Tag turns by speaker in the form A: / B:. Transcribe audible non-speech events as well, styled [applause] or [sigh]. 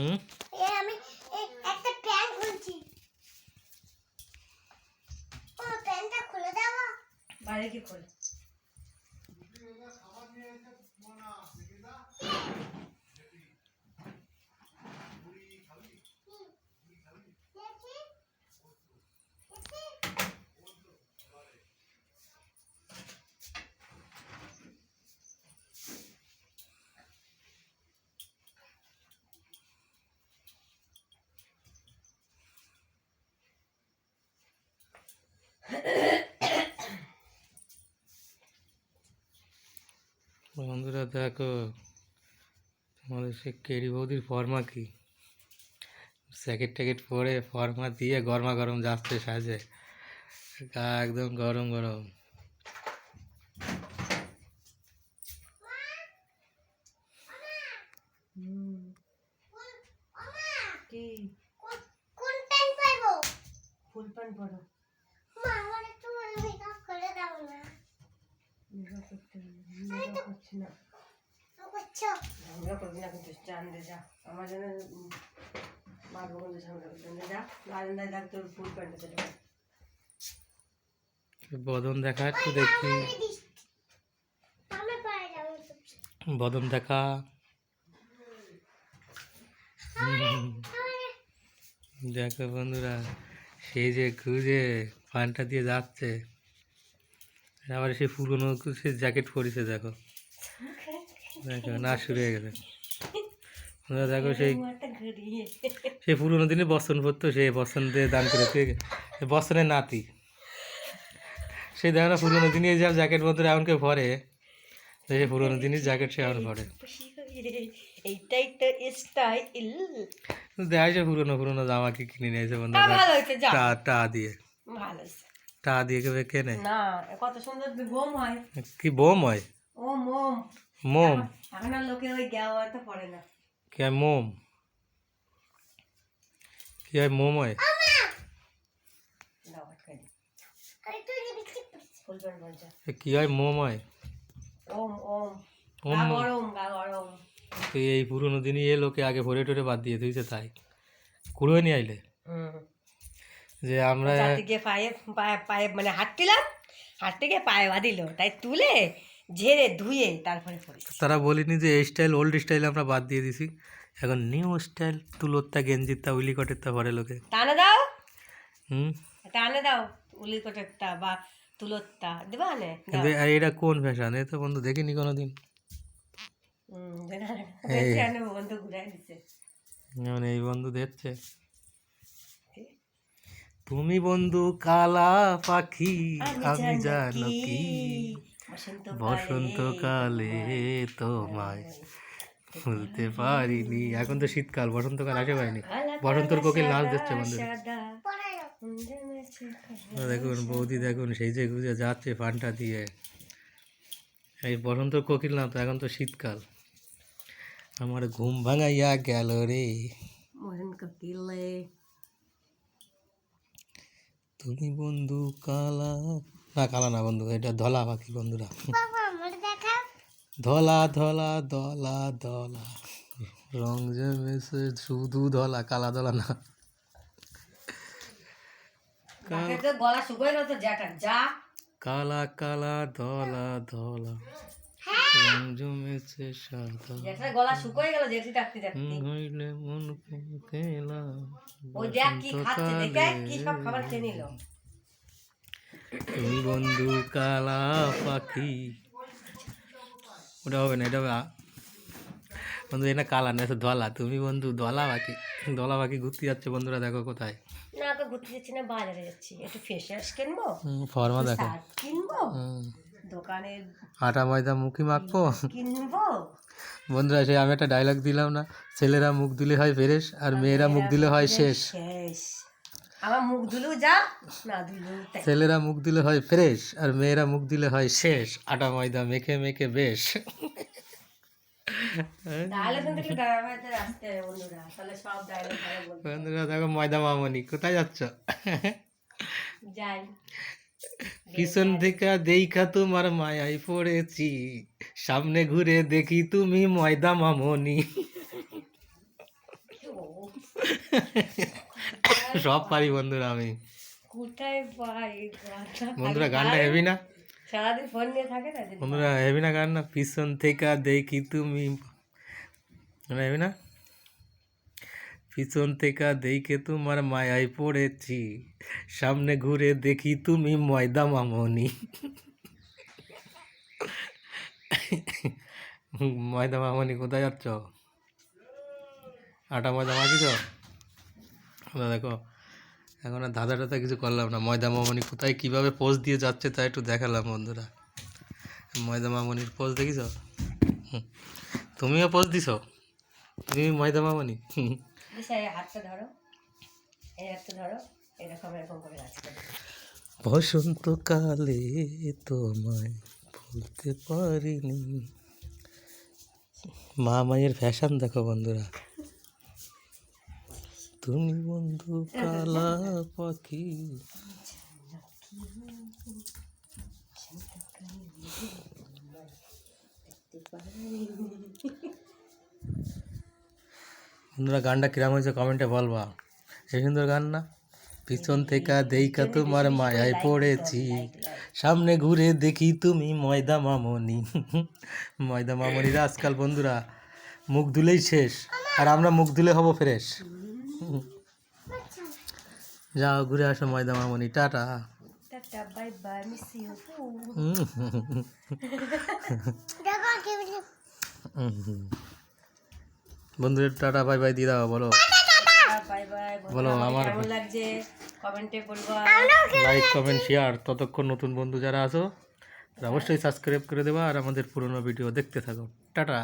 A: হুম।
B: এ আমি একটা প্যান্ট খুলছি। ও প্যান্টটা খুলে দাও।
C: বাইরে কি খোল?
B: দেখি
A: বন্ধুরা দেখো আমাদের সে কেরি বৌদির ফর্মা কি? স্যাকেট ট্যাকেট পরে ফর্মা দিয়ে গরমা গরম যাচ্ছে সাজে। গা একদম গরম গরম।
C: কি?
B: কোন প্যান্ট
C: ফুল প্যান্ট পরো
B: মা আমার একটু মেকআপ করে দাও না
C: মেকআপ করতে মেকআপ করছি না। ঝামেলা করবি না কিন্তু চান যা। আমার জন্য মারবো কিন্তু ঝামেলা করবি যা। বারান্দায় দেখ তোর ফুল প্যান্টটা চলে
A: বদন দেখা একটু দেখি। বদন দেখা। দেখো বন্ধুরা সে যে খুঁজে পানটা দিয়ে যাচ্ছে। আবার সে পুরনো সে জ্যাকেট পরেছে দেখো। দেখো না শুরু হয়ে গেছে দেখো সেই সেই পুরোনো দিনে বস্ত্রন পরতো সে বস্ত্রন দিয়ে দান করে দিয়ে বস্ত্রনের নাতি। সে দেখো না পুরোনো দিনে যা জ্যাকেট বন্ধুরা এমনকে ভরে তো সে পুরোনো দিনের জ্যাকেট সে এখন ভরে
C: এইটাই তো স্টাইল
A: দেখা যায় পুরোনো পুরোনো জামা কি কিনে নিয়েছে টা টা দিয়ে।
C: ভালো
A: টা দিয়ে কেবে কেনে
C: না কত সুন্দর ঘুম হয়।
A: কি বোম হয়?
C: ও মোম।
A: মোম?
C: এখন আর লোকে ওই গেওয়া তো পড়ে না।
A: কি হয় মোম? কি হয় মোম হয়? কি হয় মোম হয়?
C: ওম ওম।
A: ওম।
C: গরম গরম।
A: তো এই পুরোনো দিনই এ লোকে আগে ভরে টরে বাদ দিয়ে দিয়েছে তাই। কুড়ো নিয়ে আইলে?
C: হুম।
A: যে আমরা
C: গিয়ে পায়ে পায়ে মানে হাঁটছিলাম হাঁটতে গিয়ে পায়ে বাঁধিল তাই তুলে ঝেড়ে ধুয়ে তারপরে
A: তারা বলিনি যে এই স্টাইল ওল্ড স্টাইল আমরা বাদ দিয়ে দিছি। এখন নিউ স্টাইল তুলোরটা গেঞ্জিরটা উইলি কটেরটা ভরে লোকে।
C: টানে দাও।
A: হুম?
C: টানে দাও উলি কোটেরটা বা তুলোরটা দেবা নে?
A: এটা কোন ফ্যাশন এ তো বন্ধু দেখিনি কোনো দিন
C: হুম। বন্ধু ঘুরাই দিছে।
A: মানে এই বন্ধু দেখছে। তুমি বন্ধু কালা পাখি আমি জানো কি? বসন্তকালে তোমায় ভুলতে পারিনি। এখন তো শীতকাল বসন্তকাল আসে পারিনি বসন্তর কোকিল নাচ দিচ্ছে বন্ধু দেখুন বৌদি দেখুন সেই যে গুজে যাচ্ছে পানটা দিয়ে। এই বসন্ত কোকিল না তো এখন তো শীতকাল। আমার ঘুম ভাঙাইয়া গেল রে।
C: কোকিলে
A: তুমি বন্ধু কালা। না কালা না বন্ধু এটা ধলা পাখি বন্ধুরা।
B: বাবা
A: ধলা ধলা ধলা ধলা রং জমেছে শুধু ধলা কালা ধলা না। কালা কালা ধলা ধলা জমেছে সাদা।
C: জ্যাঠার গলা শুকোয় গেল জেঠি ডাকতে ডাকতে
A: হইলে মন কেলা
C: ওই দেখ কি খাচ্ছে দেখে কি সব খাবার খেয়ে নিল।
A: তুমি বন্ধু কালা পাখি। ওটা হবে না এটা হবে বন্ধু এটা কালা না দলা তুমি বন্ধু দলা পাখি। দলা পাখি ঘুরতে যাচ্ছে বন্ধুরা দেখো কোথায়।
C: না ঘুরতে যাচ্ছি না বাজারে যাচ্ছি। একটু ফেস ওয়াশ কিনবো
A: ফর্মা দেখো।
C: কিনবো? দোকানে
A: আটা ময়দা মুখি মাখবো?
C: কিনবো?
A: বন্ধুরা সে আমি একটা ডায়লগ দিলাম না। ছেলেরা মুখ দিলে হয় ফেরেশ আর মেয়েরা মুখ দিলে হয় শেষ।
C: আমার মুখ ধুলেও যা না তাই।
A: ছেলেরা মুখ দিলে হয় ফ্রেশ আর মেয়েরা মুখ দিলে হয় শেষ। আটা ময়দা মেখে মেখে বেশ।
C: বন্ধুরা
A: দেখো ময়দা মামনি কোথায় যাচ্ছ?
C: যাই।
A: পিছন থেকে দেখা তোমার মায়ায় পড়েছি। সামনে ঘুরে দেখি তুমি ময়দা মামনি। সব পারি বন্ধুরা আমি।
C: কোথায় পাই
A: বন্ধুরা গানটা হেবি না?
C: সারাদিন ফোন নিয়ে থাকে না
A: বন্ধুরা হেবি না গান না পিছন থেকে দেখি তুমি হেবি না? পিছন থেকে দেখে তোমার মায়ায় পড়েছি। সামনে ঘুরে দেখি তুমি ময়দা মামনি। ময়দা মামনি, কোথায় যাচ্ছ? আটা ময়দা মাখিছ দেখো, এখন আর ধাঁধা টাধা কিছু করলাম না। ময়দা মামনি কোথায়, কীভাবে পোজ দিয়ে যাচ্ছে তা একটু দেখালাম, বন্ধুরা। ময়দা মামনির পোজ হুম। তুমিও পোজ দিছ? তুমি ময়দা মামনি? হুম।
C: হাতটা ধরো। এই হাতটা ধরো এরকম এরকম করে নাচতে
A: বসন্তকালে তোমায় ভুলতে পারিনি। মা মায়ের ফ্যাশন দেখো বন্ধুরা। তুমি বন্ধু কালা পাখি। বন্ধুরা গানটা কিরম হয়েছে কমেন্টে বলবা। এই সুন্দর গান না? পিছন থেকে দেইকা তোমার মায়ায় পড়েছি। সামনে ঘুরে দেখি তুমি ময়দা মামনি। [laughs] ময়দা মামনিরা আজকাল বন্ধুরা মুখ ধুলেই শেষ। আর আমরা মুখ ধুলে হব ফ্রেশ। [laughs] যাও ঘুরে আসো ময়দা মামনি। টাটা।
C: Tata [laughs] bye bye miss you
B: দেখো কি
A: বন্ধুদের টাটা বাই বাই দিয়ে দাও বলো
C: বাই বাই
A: বলো, আমার-
C: কেমন লাগছে? কমেন্টে বলবা।
A: লাইক কমেন্ট শেয়ার ততক্ষণ নতুন বন্ধু যারা আছো অবশ্যই সাবস্ক্রাইব করে দেবা আর আমাদের পুরনো ভিডিও দেখতে থাকো। টাটা।